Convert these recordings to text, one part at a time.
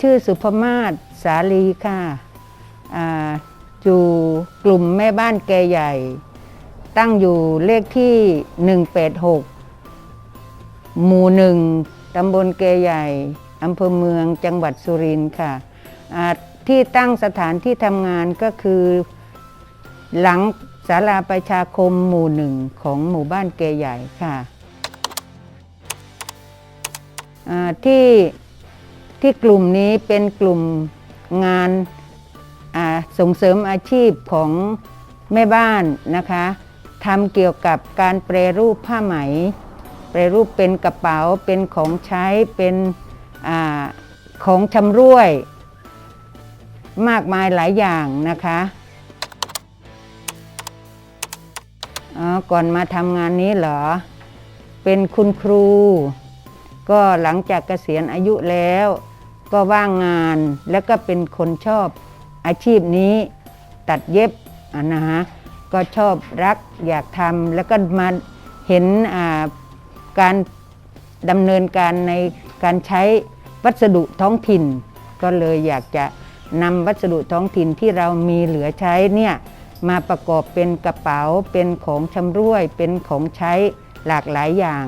ชื่อสุภมาศสาลีค่ะออยู่กลุ่มแม่บ้านแกใหญ่ ตั้งอยู่เลขที่ 186 หมู่หนึ่งตำบลแกใหญ่อำเภอเมืองจังหวัดสุรินทร์ค่ะที่ตั้งสถานที่ทำงานก็คือหลังศาลาประชาคมหมู่หนึ่งของหมู่บ้านแกใหญ่ค่ะที่ ที่กลุ่มนี้เป็นกลุ่มงานส่งเสริมอาชีพของแม่บ้านนะคะทำเกี่ยวกับการแปรรูปผ้าไหม แปรรูปเป็นกระเป๋าเป็นของใช้เป็นอของชำร่วย มากมายหลายอย่างนะคะก่อนมาทำงานนี้เหรอ เป็นคุณครู ก็หลังจากเกษียณอายุแล้ว ก็ว่างงานแล้วก็เป็นคนชอบอาชีพนี้ตัดเย็บอะนะฮะก็ชอบรักอยากทำแล้วก็มาเห็นอ่าการดำเนินการในการใช้วัสดุท้องถิ่น ก็เลยอยากจะนำวัสดุท้องถิ่นที่เรามีเหลือใช้เนี่ยมาประกอบเป็นกระเป๋าเป็นของชำร่วยเป็นของใช้หลากหลายอย่าง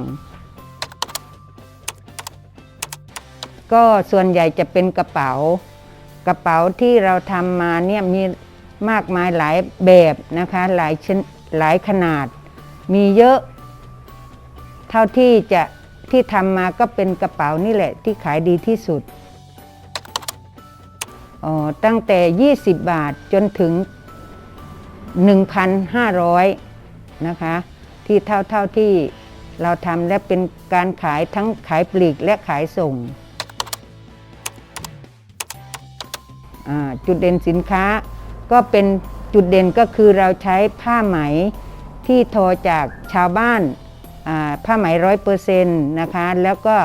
ก็ส่วนใหญ่จะเป็นกระเป๋า กระเป๋าที่เราทำมาเนี่ยมีมากมายหลายแบบนะคะหลายชนหลายขนาด มีเยอะ เท่าที่จะที่ทำมาก็เป็นกระเป๋านี่แหละที่ขายดีที่สุดอ๋อตั้งแต่ 20 บาทจนถึง 1,500 นะคะ ที่เท่าเท่าที่เราทำและเป็นการขายทั้งขายปลีกและขายส่ง จุดเด่นสินค้า ก็เป็นจุดเด่นก็คือเราใช้ผ้าไหมที่ทอจากชาวบ้านผ้าไหมร้อยเปอร์เซ็นต์นะคะแล้วก็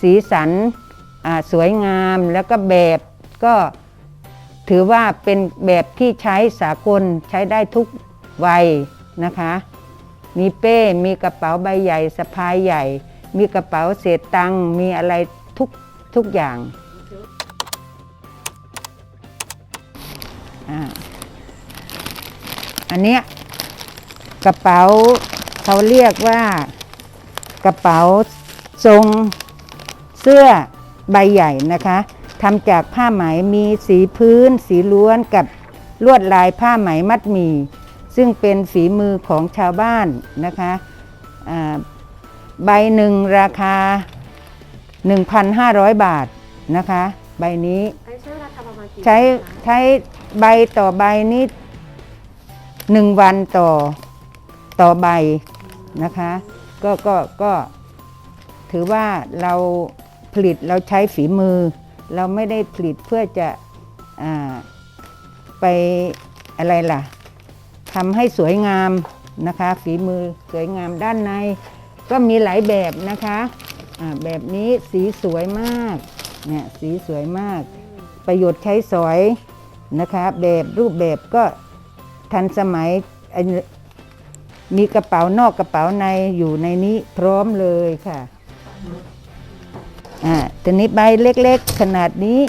สีสันสวยงามแล้วก็แบบก็ถือว่าเป็นแบบที่ใช้สากลใช้ได้ทุกวัยนะคะ มีเป้ มีกระเป๋าใบใหญ่สะพายใหญ่ มีกระเป๋าเศษตังมีอะไรทุกทุกอย่าง อ่าอันเนี้ยกระเป๋าเขาเรียกว่ากระเป๋าทรงเสื้อใบใหญ่นะคะทำจากผ้าไหมมีสีพื้น สีล้วนกับลวดลายผ้าไหมมัดหมี่ซึ่งเป็นฝีมือของชาวบ้านนะคะอ่าใบหนึ่งราคา 1,500 บาทนะคะ ใบนี้ใช้ใช้ ใบต่อใบนี้หนึ่งวันต่อต่อใบนะคะ ก็ก็ก็ถือว่าเราผลิตเราใช้ฝีมือ เราไม่ได้ผลิตเพื่อจะอาไปอะไรล่ะทำให้สวยงามนะคะ ฝีมือสวยงามด้านใน ก็มีหลายแบบนะคะอ่าแบบนี้สีสวยมากเนี่ยสีสวยมาก ประโยชน์ใช้สอย นะคะแบบรูปแบบก็ทันสมัยมีกระเป๋านอกกระเป๋าในอยู่ในนี้พร้อมเลยค่ะอ่าทีนี้ใบเล็กๆ ขนาดนี้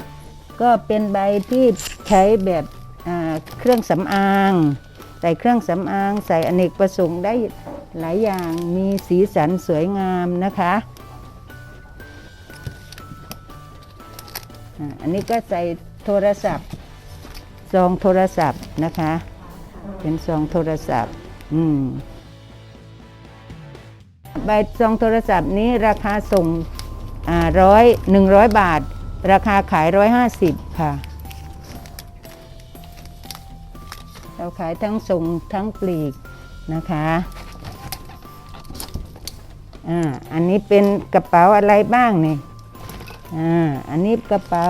ก็เป็นใบที่ใช้แบบอ่าเครื่องสำอาง ใส่เครื่องสำอาง ใส่อเนกประสงค์ได้หลายอย่างมีสีสันสวยงามนะคะอ่าอันนี้ก็ใส่โทรศัพท์ ซองโทรศัพท์นะคะ เป็นซองโทรศัพท์ อืมใบซองโทรศัพท์นี้ราคาส่งอ่าร้อยหนึ่งร้อยบาท ราคาขายร้อยห้าสิบค่ะ เราขายทั้งส่งทั้งปลีกนะคะอ่าอันนี้เป็นกระเป๋าอะไรบ้างเนี่ยอ่าอันนี้กระเป๋า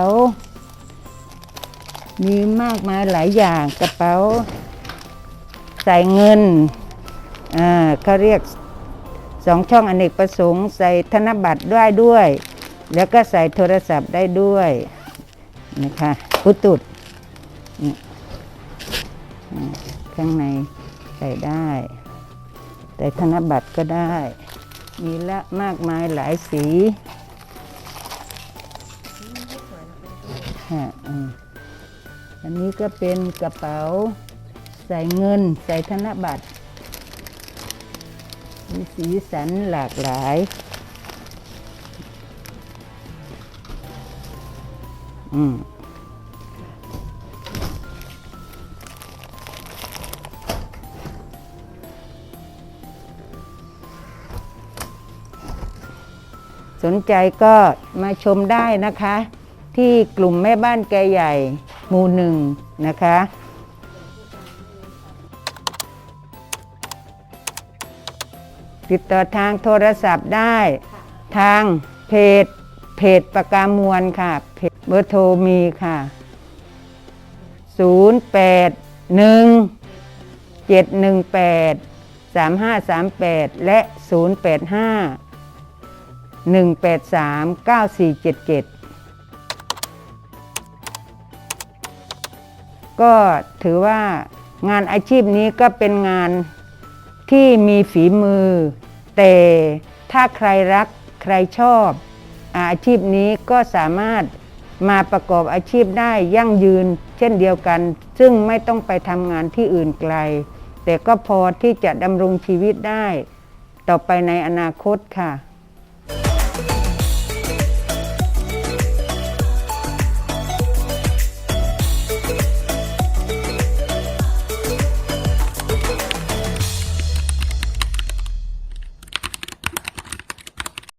มีมากมายหลายอย่างกระเป๋า ใส่เงินอ่าเขาเรียกสองช่องอเนกประสงค์ ใส่ธนบัตรได้ด้วย แล้วก็ใส่โทรศัพท์ได้ด้วยนะคะพุตุดข้างในใส่ได้ ใส่ธนบัตรก็ได้ มีละมากมายหลายสีค่ะ อันนี้ก็เป็นกระเป๋าใส่เงินใส่ธนบัตร มีสีสันหลากหลาย อืมสนใจก็มาชมได้นะคะ ที่กลุ่มแม่บ้านแกใหญ่ หมู่หนึ่งนะคะติดต่อทางโทรศัพท์ได้ ทางเพจ เพจปากกามวลค่ะเพจเบอร์โทรมีค่ะ 0 8 1 7 1 8 3 5 3 8 และ 0 8 5 183 9477 ก็ถือว่างานอาชีพนี้ก็เป็นงานที่มีฝีมือ แต่ถ้าใครรักใครชอบอาชีพนี้ก็สามารถมาประกอบอาชีพได้ยั่งยืนเช่นเดียวกัน ซึ่งไม่ต้องไปทำงานที่อื่นไกล แต่ก็พอที่จะดำรงชีวิตได้ ต่อไปในอนาคตค่ะ